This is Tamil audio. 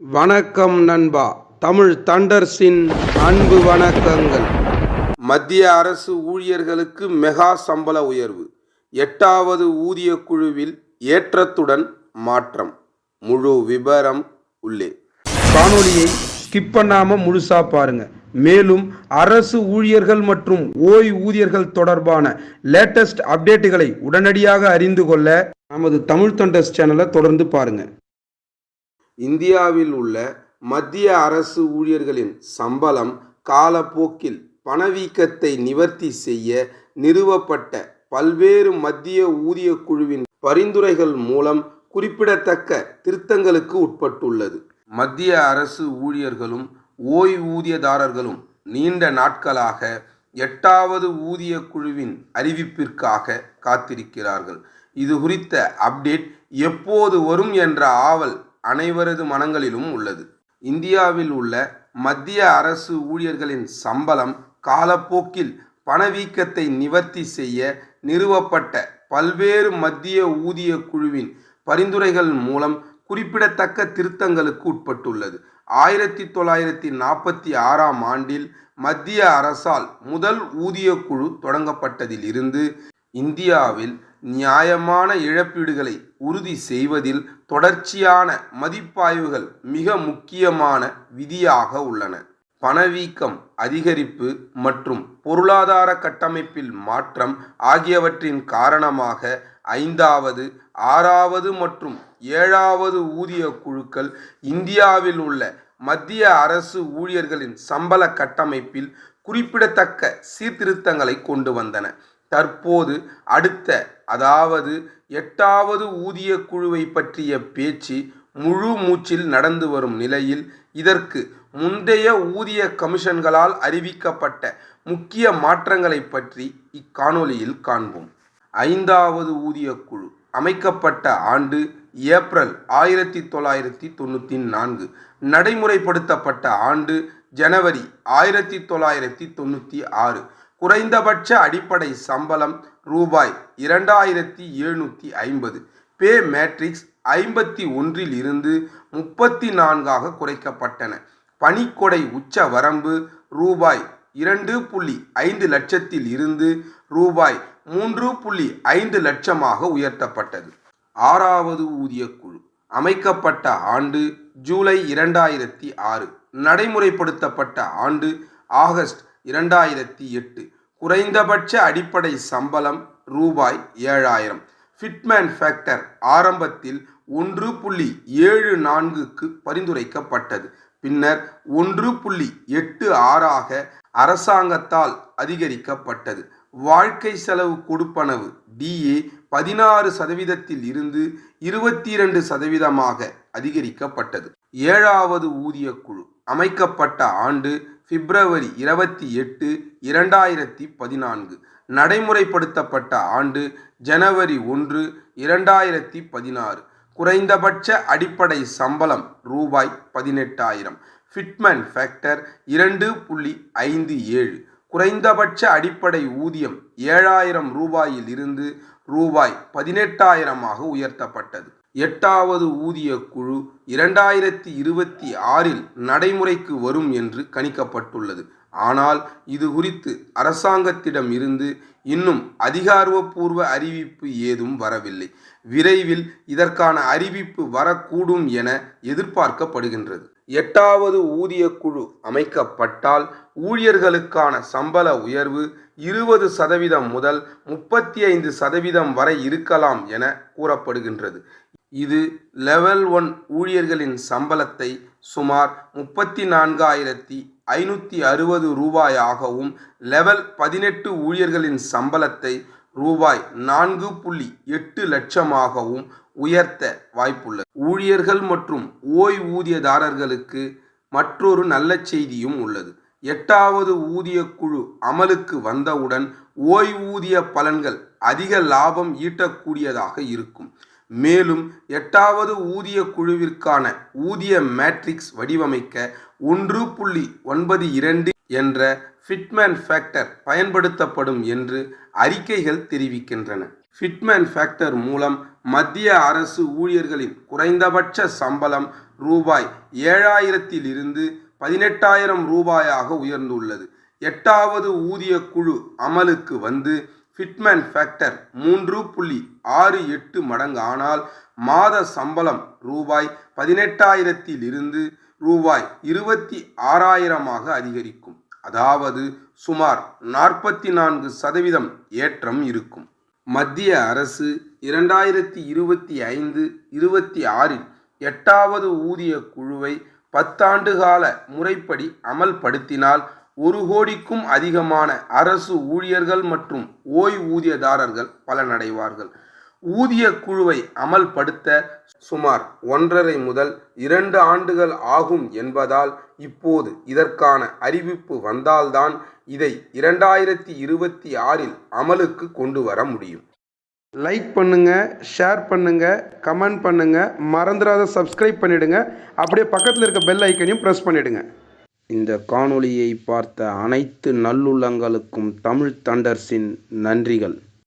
வணக்கம் நண்பா. தமிழ் தண்டர்ஸின் அன்பு வணக்கங்கள். மத்திய அரசு ஊழியர்களுக்கு மெகா சம்பள உயர்வு. எட்டாவது ஊதிய குழுவில் ஏற்றத்துடன் மாற்றம். முழு விபரம் உள்ளே. காணொளியை ஸ்கிப் பண்ணாம முழுசா பாருங்க. மேலும் அரசு ஊழியர்கள் மற்றும் ஓய்வூதியர்கள் தொடர்பான லேட்டஸ்ட் அப்டேட்டுகளை உடனடியாக அறிந்து கொள்ள நமது தமிழ் தண்டர்ஸ் சேனலை தொடர்ந்து பாருங்க. இந்தியாவில் உள்ள மத்திய அரசு ஊழியர்களின் சம்பளம் காலப்போக்கில் பணவீக்கத்தை நிவர்த்தி செய்ய நிறுவப்பட்ட பல்வேறு மத்திய ஊதிய குழுவின் பரிந்துரைகள் மூலம் குறிப்பிடத்தக்க திருத்தங்களுக்கு உட்பட்டுள்ளது. மத்திய அரசு ஊழியர்களும் ஓய்வூதியதாரர்களும் நீண்ட நாட்களாக எட்டாவது ஊதிய குழுவின் அறிவிப்பிற்காக காத்திருக்கிறார்கள். இது குறித்த அப்டேட் எப்போது வரும் என்ற ஆவல் அனைவரது மனங்களிலும் உள்ளது. இந்தியாவில் உள்ள மத்திய அரசு ஊழியர்களின் சம்பளம் காலப்போக்கில் பணவீக்கத்தை நிவர்த்தி செய்ய நிறுவப்பட்ட பல்வேறு மத்திய ஊதிய குழுவின் பரிந்துரைகள் மூலம் குறிப்பிடத்தக்க திருத்தங்களுக்கு உட்பட்டுள்ளது. ஆயிரத்தி தொள்ளாயிரத்தி நாற்பத்தி ஆறாம் ஆண்டில் மத்திய அரசால் முதல் ஊதிய குழு தொடங்கப்பட்டதிலிருந்து இந்தியாவில் நியாயமான இழப்பீடுகளை உறுதி செய்வதில் தொடர்ச்சியான மதிப்பாய்வுகள் மிக முக்கியமான விதியாக உள்ளன. பணவீக்கம் அதிகரிப்பு மற்றும் பொருளாதார கட்டமைப்பில் மாற்றம் ஆகியவற்றின் காரணமாக ஐந்தாவது ஆறாவது மற்றும் ஏழாவது ஊதிய குழுக்கள் இந்தியாவில் உள்ள மத்திய அரசு ஊழியர்களின் சம்பள கட்டமைப்பில் குறிப்பிடத்தக்க சீர்திருத்தங்களை கொண்டு வந்தன. தற்போது அடுத்த அதாவது எட்டாவது ஊதிய குழுவை பற்றிய பேச்சு முழு மூச்சில் நடந்து வரும் நிலையில் இதற்கு முந்தைய ஊதிய கமிஷன்களால் அறிவிக்கப்பட்ட முக்கிய மாற்றங்களை பற்றி இக்காணொலியில் காண்போம். ஐந்தாவது ஊதிய குழு அமைக்கப்பட்ட ஆண்டு ஏப்ரல் ஆயிரத்தி தொள்ளாயிரத்தி தொண்ணூற்றி நான்கு. நடைமுறைப்படுத்தப்பட்ட ஆண்டு ஜனவரி ஆயிரத்தி தொள்ளாயிரத்தி தொண்ணூற்றி ஆறு. குறைந்தபட்ச அடிப்படை சம்பளம் ரூபாய் இரண்டாயிரத்தி எழுநூற்றி ஐம்பது. பே மேட்ரிக்ஸ் ஐம்பத்தி ஒன்றில் இருந்து முப்பத்தி நான்காக குறைக்கப்பட்டன. பணிக்கொடை உச்ச வரம்பு ரூபாய் இரண்டு புள்ளி ஐந்து லட்சத்தில் இருந்து ரூபாய் மூன்று புள்ளி ஐந்து லட்சமாக உயர்த்தப்பட்டது. ஆறாவது ஊதிய குழு. அமைக்கப்பட்ட ஆண்டு ஜூலை இரண்டாயிரத்தி ஆறு. நடைமுறைப்படுத்தப்பட்ட ஆண்டு ஆகஸ்ட் இரண்டாயிரத்தி எட்டு. குறைந்தபட்ச அடிப்படை சம்பளம் ரூபாய் ஏழாயிரம். ஃபிட்மேன் ஃபேக்டர் ஆரம்பத்தில் ஒன்று புள்ளி ஏழு நான்குக்கு பரிந்துரைக்கப்பட்டது. பின்னர் ஒன்று புள்ளி எட்டு ஆறாக அரசாங்கத்தால் அதிகரிக்கப்பட்டது. வாழ்க்கை செலவு கொடுப்பனவு டிஏ பதினாறு சதவீதத்தில் இருந்து இருபத்தி இரண்டு சதவீதமாக அதிகரிக்கப்பட்டது. ஏழாவது ஊதிய குழு அமைக்கப்பட்ட ஆண்டு பிப்ரவரி இருபத்தி எட்டு இரண்டாயிரத்தி பதினான்கு. நடைமுறைப்படுத்தப்பட்ட ஆண்டு ஜனவரி ஒன்று இரண்டாயிரத்தி பதினாறு. குறைந்தபட்ச அடிப்படை சம்பளம் ரூபாய் பதினெட்டாயிரம். ஃபிட்மேன் ஃபேக்டர் இரண்டு புள்ளி ஐந்து ஏழு. குறைந்தபட்ச அடிப்படை ஊதியம் ஏழாயிரம் ரூபாயில் இருந்து ரூபாய் பதினெட்டாயிரமாக உயர்த்தப்பட்டது. எட்டாவது ஊதிய குழு இரண்டாயிரத்தி இருபத்தி ஆறில் நடைமுறைக்கு வரும் என்று கணிக்கப்பட்டுள்ளது. ஆனால் இது குறித்து அரசாங்கத்திடம் இருந்து இன்னும் அதிகாரப்பூர்வ அறிவிப்பு ஏதும் வரவில்லை. விரைவில் இதற்கான அறிவிப்பு வரக்கூடும் என எதிர்பார்க்கப்படுகின்றது. எட்டாவது ஊதிய குழு அமைக்கப்பட்டால் ஊழியர்களுக்கான சம்பள உயர்வு இருபது சதவீதம் முதல் முப்பத்தி ஐந்து சதவீதம் வரை இருக்கலாம் என கூறப்படுகின்றது. இது லெவல் ஒன் ஊழியர்களின் சம்பளத்தை சுமார் முப்பத்தி நான்காயிரத்தி ஐநூற்றி அறுபது ரூபாயாகவும் லெவல் பதினெட்டு ஊழியர்களின் சம்பளத்தை ரூபாய் நான்கு புள்ளி எட்டு லட்சமாகவும் உயர்த்த வாய்ப்புள்ளது. ஊழியர்கள் மற்றும் ஓய்வூதியதாரர்களுக்கு மற்றொரு நல்ல செய்தியும் உள்ளது. எட்டாவது ஊதிய குழு அமலுக்கு வந்தவுடன் ஓய்வூதிய பலன்கள் அதிக லாபம் ஈட்டக்கூடியதாக இருக்கும். மேலும் எட்டாவது ஊதிய குழுவிற்கான ஊதிய மேட்ரிக்ஸ் வடிவமைக்க ஒன்று புள்ளி ஒன்பது இரண்டு என்ற ஃபிட்மேன் ஃபேக்டர் பயன்படுத்தப்படும் என்று அறிக்கைகள் தெரிவிக்கின்றன. ஃபிட்மேன் ஃபேக்டர் மூலம் மத்திய அரசு ஊழியர்களின் குறைந்தபட்ச சம்பளம் ரூபாய் ஏழாயிரத்திலிருந்து பதினெட்டாயிரம் ரூபாயாக உயர்ந்துள்ளது. எட்டாவது ஊதிய குழு அமலுக்கு வந்து ஃபிட்மேன் ஃபேக்டர் மூன்று புள்ளி ஆறு எட்டு மடங்கு. ஆனால் மாத சம்பளம் ரூபாய் பதினெட்டாயிரத்திலிருந்து ரூபாய் இருபத்தி ஆறாயிரமாக அதிகரிக்கும். அதாவது சுமார் நாற்பத்தி நான்கு சதவீதம் ஏற்றம் இருக்கும். மத்திய அரசு இரண்டாயிரத்தி இருபத்தி ஐந்து இருபத்தி ஆறில் எட்டாவது ஊதிய குழுவை பத்தாண்டு கால முறைப்படி அமல்படுத்தினால் ஒரு கோடிக்கும் அதிகமான அரசு ஊழியர்கள் மற்றும் ஓய்வூதியதாரர்கள் பலனடைவார்கள். ஊதிய குழுவை அமல்படுத்த சுமார் ஒன்றரை முதல் இரண்டு ஆண்டுகள் ஆகும் என்பதால் இப்போது இதற்கான அறிவிப்பு வந்தால்தான் இதை இரண்டாயிரத்தி இருபத்தி ஆறில் அமலுக்கு கொண்டு வர முடியும். லைக் பண்ணுங்க ஷேர் பண்ணுங்க கமெண்ட் பண்ணுங்க. மறந்துடாத சப்ஸ்கிரைப் பண்ணிடுங்க. அப்படியே பக்கத்தில் இருக்க பெல் ஐக்கனையும் ப்ரெஸ் பண்ணிடுங்க. இந்த காணொளியை பார்த்த அனைத்து நல்லுள்ளங்களுக்கும் தமிழ் தண்டர்ஸின் நன்றிகள்.